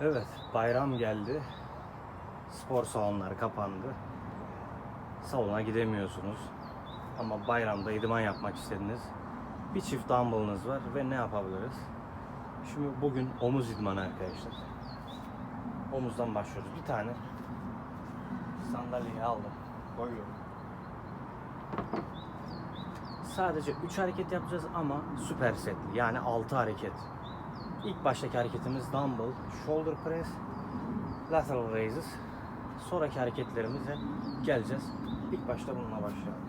Evet, bayram geldi. Spor salonları kapandı. Salona gidemiyorsunuz. Ama bayramda idman yapmak istediniz. Bir çift dumbbellınız var ve ne yapabiliriz? Şimdi bugün omuz idmanı arkadaşlar. Omuzdan başlıyoruz. Bir tane sandalyeyi aldım. Koyuyorum. Sadece 3 hareket yapacağız ama süper setli. Yani 6 hareket. İlk baştaki hareketimiz dumbbell, shoulder press, lateral raises. Sonraki hareketlerimize geleceğiz. İlk başta bununla başlayalım.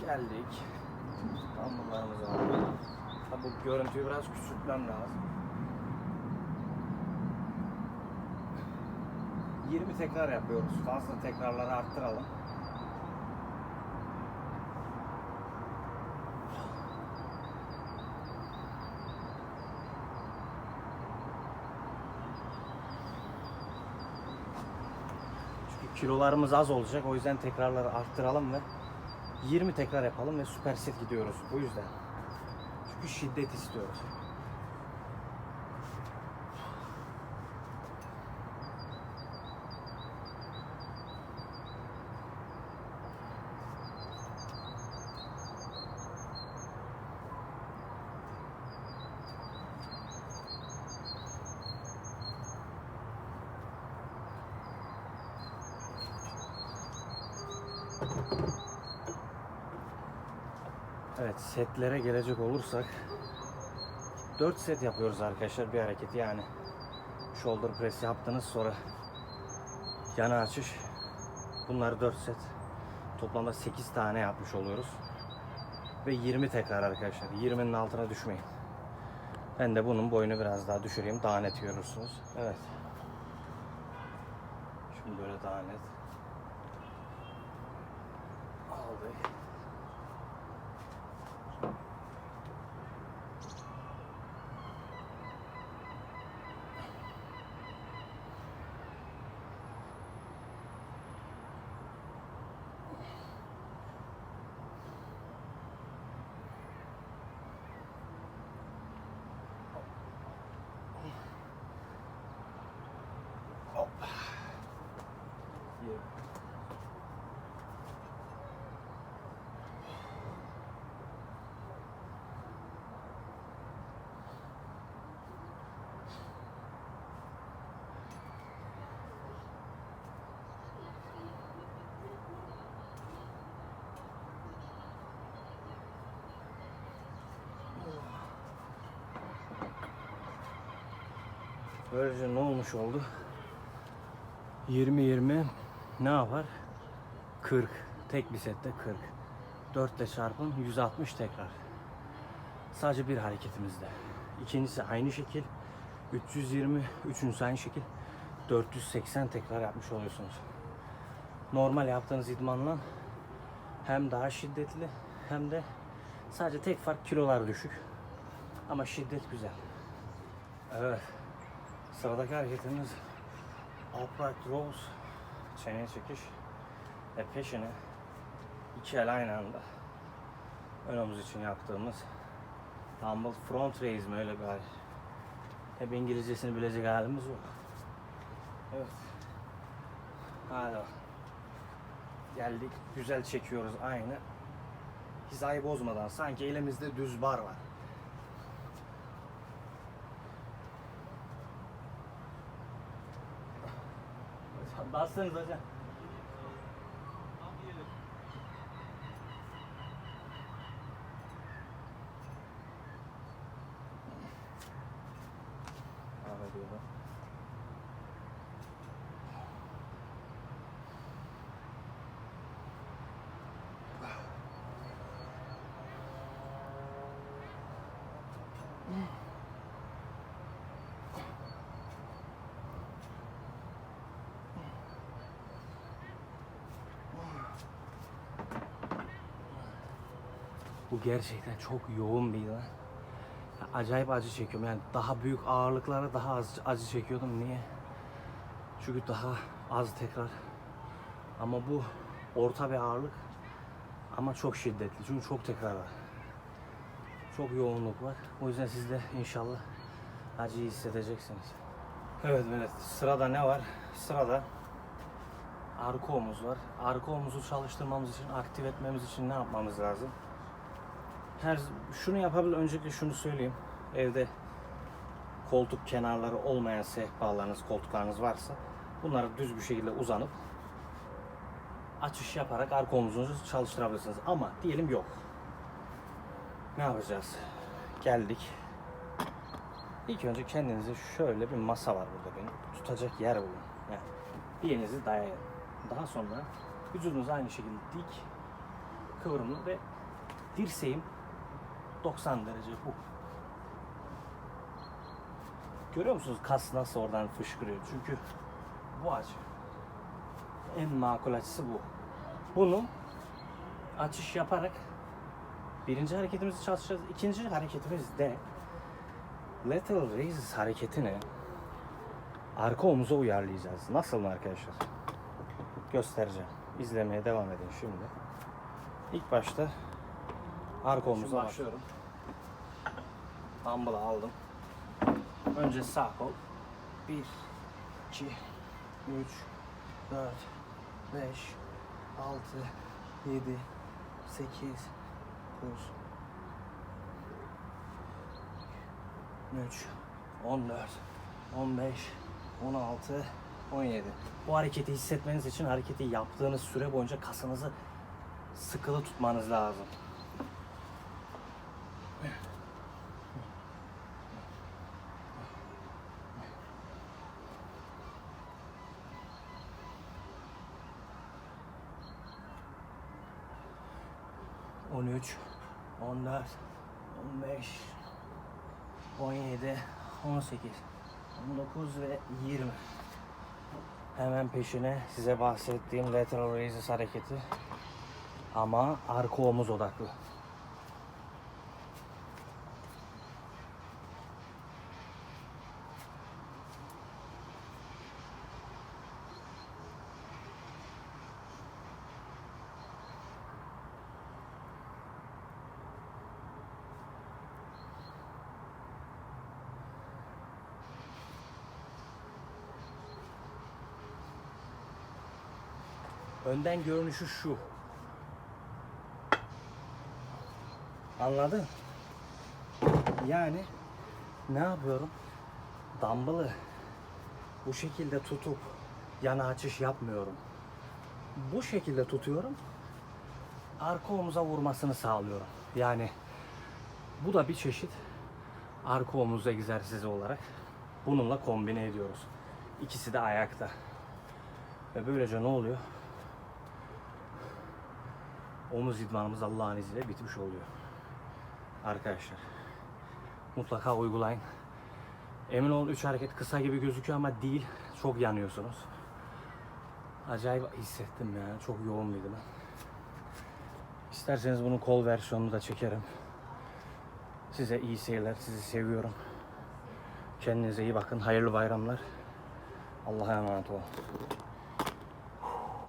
Geldik. Dumbbell'larımızı aldık. Tabi bu görüntüyü biraz küçültmem lazım. 20 tekrar yapıyoruz. Fazla tekrarları arttıralım. Kilolarımız az olacak. O yüzden tekrarları arttıralım ve 20 tekrar yapalım ve süper set gidiyoruz. Bu yüzden. Çünkü şiddet istiyoruz. Evet setlere gelecek olursak 4 set yapıyoruz arkadaşlar bir hareket. Yani shoulder press yaptınız sonra yana açış. Bunları 4 set. Toplamda 8 tane yapmış oluyoruz. Ve 20 tekrar arkadaşlar 20'nin altına düşmeyin. Ben de bunun boyunu biraz daha düşüreyim daha net görürsünüz. Evet. Şimdi böyle daha net Böylece ne olmuş oldu? 20-20 ne yapar? 40. Tek bir sette 40. 4 ile çarpın 160 tekrar. Sadece bir hareketimizde. İkincisi aynı şekil. 320. Üçüncüsü aynı şekil. 480 tekrar yapmış oluyorsunuz. Normal yaptığınız idmanla hem daha şiddetli hem de sadece tek fark kilolar düşük. Ama şiddet güzel. Evet. Sıradaki hareketimiz upright rows, çene çekiş ve peşine iki el aynı anda ön omuz için yaptığımız dumbbell front raise mi öyle bir. Hep İngilizcesini bilecek halimiz yok. Evet. Hadi. Geldik. Güzel çekiyoruz aynı. Hizayı bozmadan. Sanki elimizde düz bar var. 맞선 거죠. Bu gerçekten çok yoğun bir. Ya Acayip acı çekiyorum. Yani daha büyük ağırlıklara daha az acı çekiyordum. Niye? Çünkü daha az tekrar. Ama bu orta bir ağırlık. Ama çok şiddetli. Çünkü çok tekrar var. Çok yoğunluk var. O yüzden siz de inşallah acıyı hissedeceksiniz. Evet evet sırada ne var? Sırada arka omuz var. Arka omuzu çalıştırmamız için, aktif etmemiz için ne yapmamız lazım? Her şunu yapabilir. Öncelikle şunu söyleyeyim. Evde koltuk kenarları olmayan sehpalarınız, koltuklarınız varsa bunları düz bir şekilde uzanıp açış yaparak arka omuzunuzu çalıştırabilirsiniz. Ama diyelim yok. Ne yapacağız? Geldik. İlk önce kendinize şöyle bir masa var burada benim. Tutacak yer bulun. Yani bir yerinizi dayayın. Daha sonra vücudunuzu aynı şekilde dik, kıvrımlı ve dirseğim 90 derece bu. Görüyor musunuz kas nasıl oradan fışkırıyor? Çünkü bu açı. En makul açısı bu. Bunu açış yaparak birinci hareketimizi çalışacağız. İkinci hareketimiz de lateral raises hareketini arka omuza uyarlayacağız. Nasıl mı arkadaşlar? Göstereceğim. İzlemeye devam edin şimdi. İlk başta arka omuza başlıyorum. Dumbbell'ı aldım. Önce sağ kol. 1, 2, 3, 4, 5, 6, 7, 8, 9, 13, 14, 15, 16, 17. Bu hareketi hissetmeniz için hareketi yaptığınız süre boyunca kasınızı sıkılı tutmanız lazım. On üç, on dört, on beş, on yedi, on sekiz, on dokuz ve yirmi. Hemen peşine size bahsettiğim lateral raises hareketi ama arka omuz odaklı. Önden görünüşü şu. Anladın? Yani ne yapıyorum? Dumbbell'ı bu şekilde tutup yana açış yapmıyorum. Bu şekilde tutuyorum. Arka omuza vurmasını sağlıyorum. Yani bu da bir çeşit arka omuz egzersizi olarak bununla kombine ediyoruz. İkisi de ayakta. Ve böylece ne oluyor? Omuz idmanımız Allah'ın izniyle bitmiş oluyor. Arkadaşlar mutlaka uygulayın. Emin olun 3 hareket kısa gibi gözüküyor ama değil. Çok yanıyorsunuz. Acayip hissettim yani. Çok yoğun bir idman. İsterseniz bunun kol versiyonunu da çekerim. Size iyi seyirler. Sizi seviyorum. Kendinize iyi bakın. Hayırlı bayramlar. Allah'a emanet olun.